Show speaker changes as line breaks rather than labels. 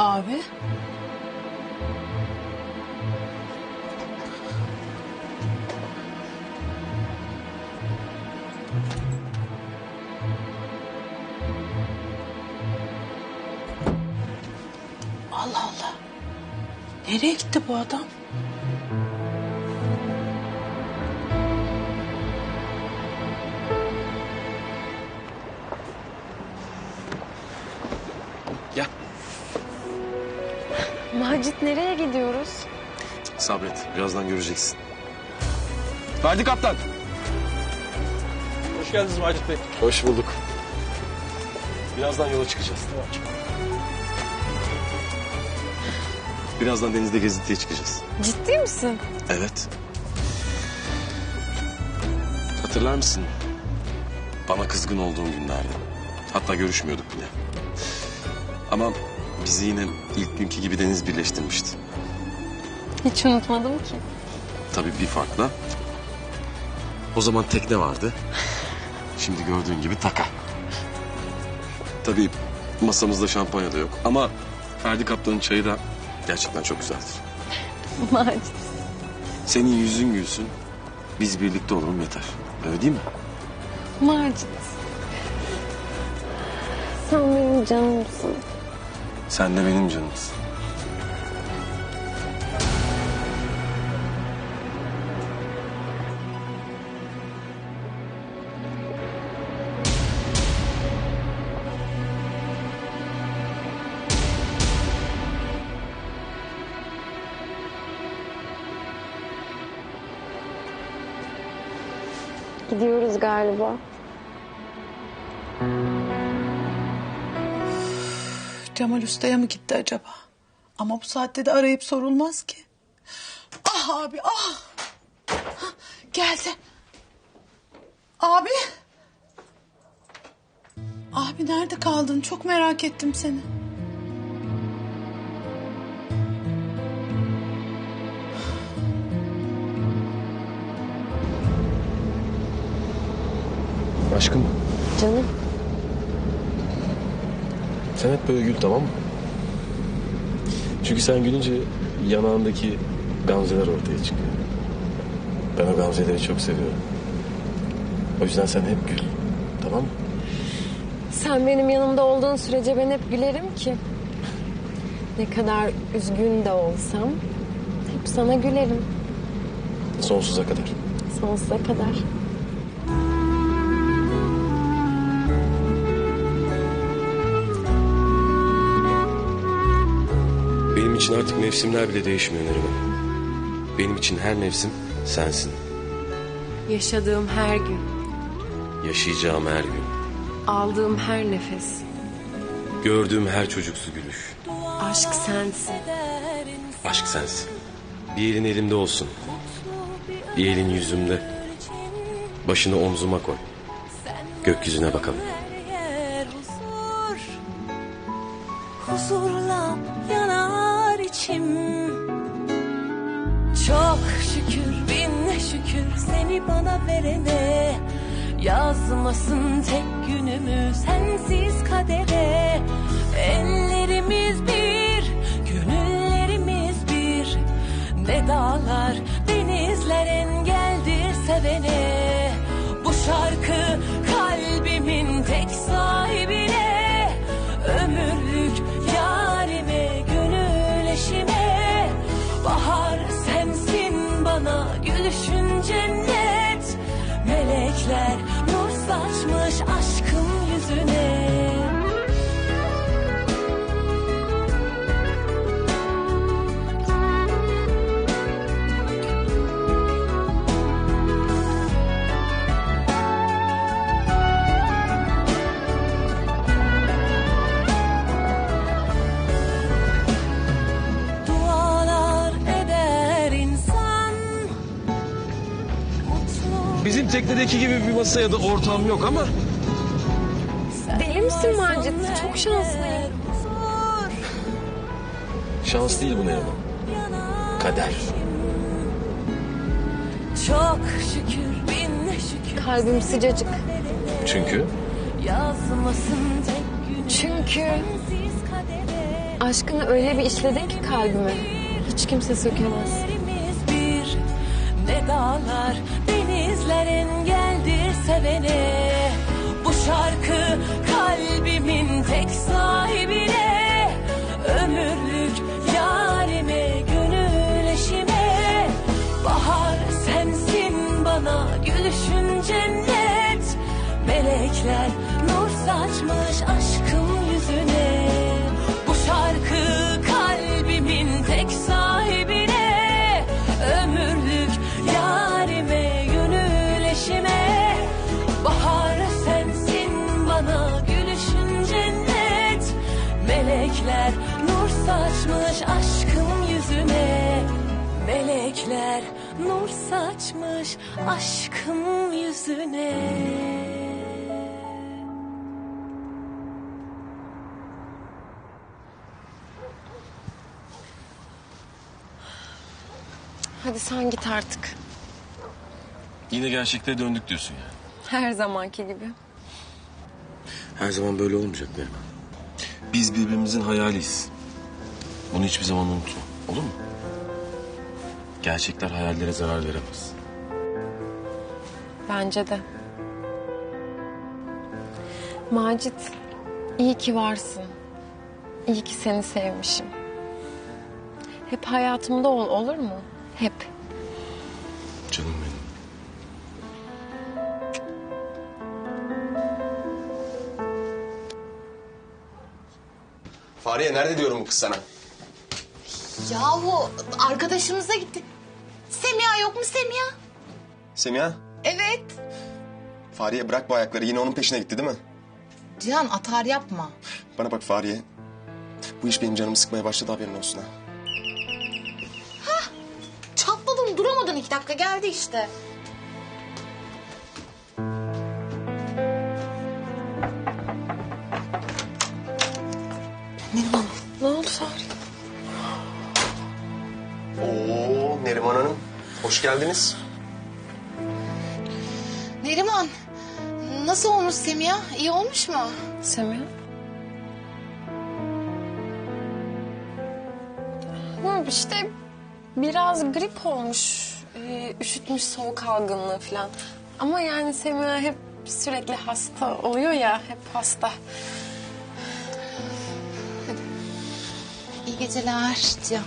Abi. Allah Allah. Nereye gitti bu adam?
Macit nereye gidiyoruz?
Sabret. Birazdan göreceksin. Ferdi Kaptan.
Hoş geldiniz Macit Bey.
Hoş bulduk. Birazdan yola çıkacağız. Birazdan denizde gezintiye çıkacağız.
Ciddi misin?
Evet. Hatırlar mısın? Bana kızgın olduğun günlerde. Hatta görüşmüyorduk bile. Ama bizi yine ilk günkü gibi deniz birleştirmişti.
Hiç unutmadım ki.
Tabii bir farkla. O zaman tekne vardı. Şimdi gördüğün gibi taka. Tabii masamızda şampanya da yok. Ama Ferdi Kaptan'ın çayı da gerçekten çok güzeldir.
Macit.
Senin yüzün gülsün. Biz birlikte olalım yeter. Öyle değil mi?
Macit. Sen benim canımsın.
Sen de benim canımsın.
Gidiyoruz galiba.
Cemal Usta'ya mı gitti acaba? Ama bu saatte de arayıp sorulmaz ki. Ah abi ah. Hah, Geldi. Abi. Abi nerede kaldın? Çok merak ettim seni.
Aşkım
Canım.
Sen hep böyle gül tamam mı? Çünkü sen gülünce yanağındaki gamzeler ortaya çıkıyor. Ben o gamzeleri çok seviyorum. O yüzden sen hep gül. Tamam mı?
Sen benim yanımda olduğun sürece ben hep gülerim ki. Ne kadar üzgün de olsam hep sana gülerim.
Sonsuza kadar.
Sonsuza kadar.
İçin artık mevsimler bile değişmiyor Neriman. Benim için her mevsim sensin.
Yaşadığım her gün,
Yaşayacağım her gün.
aldığım her nefes,
Gördüğüm her çocuksu gülüş.
aşk sensin.
Aşk sensin. Bir elin elimde olsun. Bir elin yüzümde. Başını omzuma koy. Gökyüzüne bakalım.
Yer huzur, huzurla yanar içim. Çok şükür bin şükür seni bana verene. Yazmasın tek günümü sensiz kadere.
Teknedeki gibi bir masa ya da ortam yok ama
Deli misin Macit? Çok şanslıyım.
Şans değil bu Neriman. Kader.
Çok şükür bin şükür
Kalbim sıcacık.
Çünkü
Yazmasın tek gün
Çünkü Aşkını öyle bir işledin ki kalbime. Hiç kimse sökemez.
Ne dağlar denizler engeldir sevene. Bu şarkı kalbimin tek sahibine. Ömürlük yarime gönül eşime. Bahar sensin bana gülüşün cennet. Melekler nur saçmış aşkım yüzüne Melekler nur saçmış aşkım yüzüne
Hadi sen git artık.
Yine gerçeklere döndük diyorsun yani.
Her zamanki gibi.
Her zaman böyle olmayacak Neriman. Biz birbirimizin hayaliyiz. Bunu hiçbir zaman unutma. Olur mu? Gerçekler hayallere zarar veremez.
Bence de. Macit, iyi ki varsın. İyi ki seni sevmişim. Hep hayatımda ol, olur mu? Hep.
Canım benim.
Fahriye nerede diyorum bu kız sana?
Yahu arkadaşımıza gitti. Semiha yok mu Semiha?
Semiha,
Evet.
Fahriye bırak bu ayakları yine onun peşine gitti değil mi?
Cihan atar yapma.
Bana bak Fahriye. Bu iş benim canımı sıkmaya başladı haberin olsun ha.
Çatladın duramadın iki dakika geldi işte.
Hoş geldiniz.
Neriman nasıl olmuş Semiha? İyi olmuş mu?
Semih? Hı, işte biraz grip olmuş. Ee, üşütmüş soğuk algınlığı falan. Ama yani Semih hep sürekli hasta oluyor ya. Hep hasta.
İyi geceler Cihan.